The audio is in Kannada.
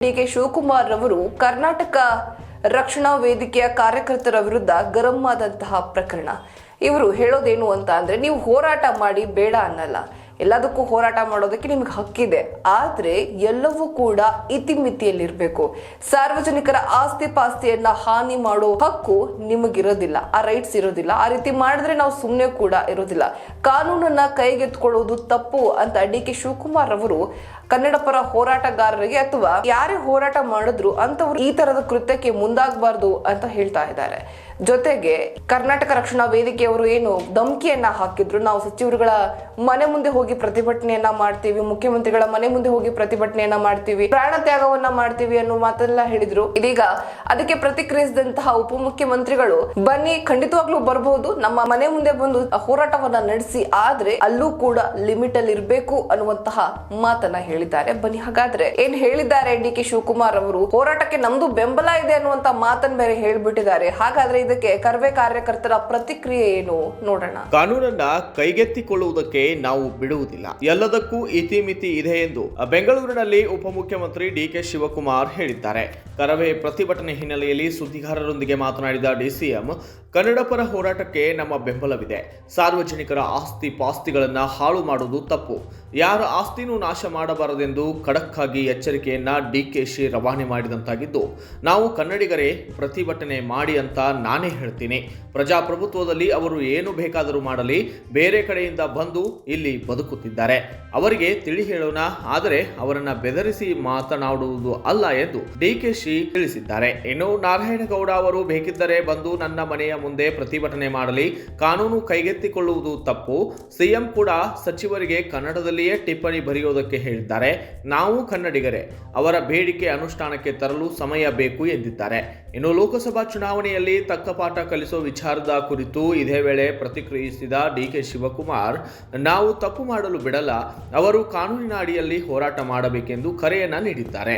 ಡಿಕೆ ಶಿವಕುಮಾರ್ ರವರು ಕರ್ನಾಟಕ ರಕ್ಷಣಾ ವೇದಿಕೆಯ ಕಾರ್ಯಕರ್ತರ ವಿರುದ್ಧ ಗರಂ ಆದಂತಹ ಪ್ರಕರಣ. ಇವರು ಹೇಳೋದೇನು ಅಂತ ಅಂದ್ರೆ, ನೀವು ಹೋರಾಟ ಮಾಡಿ ಬೇಡ ಅನ್ನಲ್ಲ. ಎಲ್ಲದಕ್ಕೂ ಹೋರಾಟ ಮಾಡೋದಕ್ಕೆ ನಿಮ್ಗೆ ಹಕ್ಕಿದೆ. ಆದ್ರೆ ಎಲ್ಲವೂ ಕೂಡ ಇತಿಮಿತಿಯಲ್ಲಿರ್ಬೇಕು. ಸಾರ್ವಜನಿಕರ ಆಸ್ತಿ ಪಾಸ್ತಿಯನ್ನ ಹಾನಿ ಮಾಡೋ ಹಕ್ಕು ನಿಮಗಿರೋದಿಲ್ಲ. ಆ ರೈಟ್ಸ್ ಇರೋದಿಲ್ಲ. ಆ ರೀತಿ ಮಾಡಿದ್ರೆ ನಾವು ಸುಮ್ಮನೆ ಕೂಡ ಇರೋದಿಲ್ಲ. ಕಾನೂನನ್ನ ಕೈಗೆತ್ಕೊಳ್ಳೋದು ತಪ್ಪು ಅಂತ ಡಿ ಕೆ ಶಿವಕುಮಾರ್ ಅವರು ಕನ್ನಡ ಪರ ಹೋರಾಟಗಾರರಿಗೆ ಅಥವಾ ಯಾರೇ ಹೋರಾಟ ಮಾಡಿದ್ರು ಅಂತವ್ರು ಈ ತರದ ಕೃತ್ಯಕ್ಕೆ ಮುಂದಾಗಬಾರ್ದು ಅಂತ ಹೇಳ್ತಾ ಇದ್ದಾರೆ. ಜೊತೆಗೆ ಕರ್ನಾಟಕ ರಕ್ಷಣಾ ವೇದಿಕೆಯವರು ಏನು ಧಮಕಿಯನ್ನ ಹಾಕಿದ್ರು. ನಾವು ಸಚಿವರುಗಳ ಮನೆ ಮುಂದೆ ಹೋಗಿ ಪ್ರತಿಭಟನೆಯನ್ನ ಮಾಡ್ತೀವಿ, ಮುಖ್ಯಮಂತ್ರಿಗಳ ಮನೆ ಮುಂದೆ ಹೋಗಿ ಪ್ರತಿಭಟನೆಯನ್ನ ಮಾಡ್ತೀವಿ, ಪ್ರಾಣ ತ್ಯಾಗವನ್ನ ಮಾಡ್ತೀವಿ ಅನ್ನೋ ಮಾತೆಲ್ಲ ಹೇಳಿದ್ರು. ಇದೀಗ ಅದಕ್ಕೆ ಪ್ರತಿಕ್ರಿಯಿಸಿದಂತಹ ಉಪಮುಖ್ಯಮಂತ್ರಿಗಳು, ಬನ್ನಿ ಖಂಡಿತವಾಗ್ಲೂ ಬರಬಹುದು ನಮ್ಮ ಮನೆ ಮುಂದೆ ಬಂದು ಹೋರಾಟವನ್ನ ನಡೆಸಿ, ಆದ್ರೆ ಅಲ್ಲೂ ಕೂಡ ಲಿಮಿಟ್ ಅಲ್ಲಿ ಇರಬೇಕು ಅನ್ನುವಂತಹ ಮಾತನ್ನ ಹೇಳಿದ್ದಾರೆ. ಬನ್ನಿ, ಹಾಗಾದ್ರೆ ಏನ್ ಹೇಳಿದ್ದಾರೆ ಡಿ ಕೆ ಶಿವಕುಮಾರ್ ಅವರು? ಹೋರಾಟಕ್ಕೆ ನಮ್ದು ಬೆಂಬಲ ಇದೆ ಅನ್ನುವಂತ ಮಾತನ್ ಬೇರೆ ಹೇಳ್ಬಿಟ್ಟಿದ್ದಾರೆ. ಹಾಗಾದ್ರೆ ಇದಕ್ಕೆ ಕರ್ವೆ ಕಾರ್ಯಕರ್ತರ ಪ್ರತಿಕ್ರಿಯೆ ಏನು? ನೋಡೋಣ. ಕಾನೂನನ್ನ ಕೈಗೆತ್ತಿಕೊಳ್ಳುವುದಕ್ಕೆ ನಾವು ಬಿಡುವುದಿಲ್ಲ ಎಲ್ಲದಕ್ಕೂ ಇತಿಮಿತಿ ಇದೆ ಎಂದು ಬೆಂಗಳೂರಿನಲ್ಲಿ ಉಪಮುಖ್ಯಮಂತ್ರಿ ಡಿಕೆ ಶಿವಕುಮಾರ್ ಹೇಳಿದ್ದಾರೆ. ಕರವೇ ಪ್ರತಿಭಟನೆ ಹಿನ್ನೆಲೆಯಲ್ಲಿ ಸುದ್ದಿಗಾರರೊಂದಿಗೆ ಮಾತನಾಡಿದ ಡಿಸಿಎಂ ಕನ್ನಡ ಪರ ಹೋರಾಟಕ್ಕೆ ನಮ್ಮ ಬೆಂಬಲವಿದೆ. ಸಾರ್ವಜನಿಕರ ಆಸ್ತಿ ಪಾಸ್ತಿಗಳನ್ನು ಹಾಳು ಮಾಡುವುದು ತಪ್ಪು. ಯಾರ ಆಸ್ತಿನೂ ನಾಶ ಮಾಡಬಾರದೆಂದು ಖಡಕ್ ಆಗಿ ಎಚ್ಚರಿಕೆಯನ್ನ ಡಿಕೆಶಿ ರವಾನೆ ಮಾಡಿದಂತಾಗಿದ್ದು, ನಾವು ಕನ್ನಡಿಗರೇ ಪ್ರತಿಭಟನೆ ಮಾಡಿ ಅಂತ ನಾನೇ ಹೇಳ್ತೀನಿ. ಪ್ರಜಾಪ್ರಭುತ್ವದಲ್ಲಿ ಅವರು ಏನು ಬೇಕಾದರೂ ಮಾಡಲಿ, ಬೇರೆ ಕಡೆಯಿಂದ ಬಂದು ಇಲ್ಲಿ ಬದುಕುತ್ತಿದ್ದಾರೆ. ಅವರಿಗೆ ತಿಳಿ ಹೇಳೋಣ, ಆದರೆ ಅವರನ್ನು ಬೆದರಿಸಿ ಮಾತನಾಡುವುದು ಅಲ್ಲ ಎಂದು ಡಿಕೆಶಿ ತಿಳಿಸಿದ್ದಾರೆ. ಇನ್ನು ನಾರಾಯಣಗೌಡ ಅವರು ಬೇಕಿದ್ದರೆ ಬಂದು ನನ್ನ ಮನೆಯ ಮುಂದೆ ಪ್ರತಿಭಟನೆ ಮಾಡಲಿ, ಕಾನೂನು ಕೈಗೆತ್ತಿಕೊಳ್ಳುವುದು ತಪ್ಪು. ಸಿಎಂ ಕೂಡ ಸಚಿವರಿಗೆ ಕನ್ನಡದಲ್ಲಿಯೇ ಟಿಪ್ಪಣಿ ಬರೆಯೋದಕ್ಕೆ ಹೇಳಿದ್ದಾರೆ. ನಾವು ಕನ್ನಡಿಗರೇ, ಅವರ ಬೇಡಿಕೆ ಅನುಷ್ಠಾನಕ್ಕೆ ತರಲು ಸಮಯ ಬೇಕು ಎಂದಿದ್ದಾರೆ. ಇನ್ನು ಲೋಕಸಭಾ ಚುನಾವಣೆಯಲ್ಲಿ ತಕ್ಕ ಪಾಠ ಕಲಿಸೋ ವಿಚಾರದ ಕುರಿತು ಇದೇ ವೇಳೆ ಪ್ರತಿಕ್ರಿಯಿಸಿದ ಡಿಕೆ ಶಿವಕುಮಾರ್, ನಾವು ತಪ್ಪು ಮಾಡಲು ಬಿಡಲ್ಲ, ಅವರು ಕಾನೂನಿನ ಅಡಿಯಲ್ಲಿ ಹೋರಾಟ ಮಾಡಬೇಕೆಂದು ಕರೆಯನ್ನ ನೀಡಿದ್ದಾರೆ.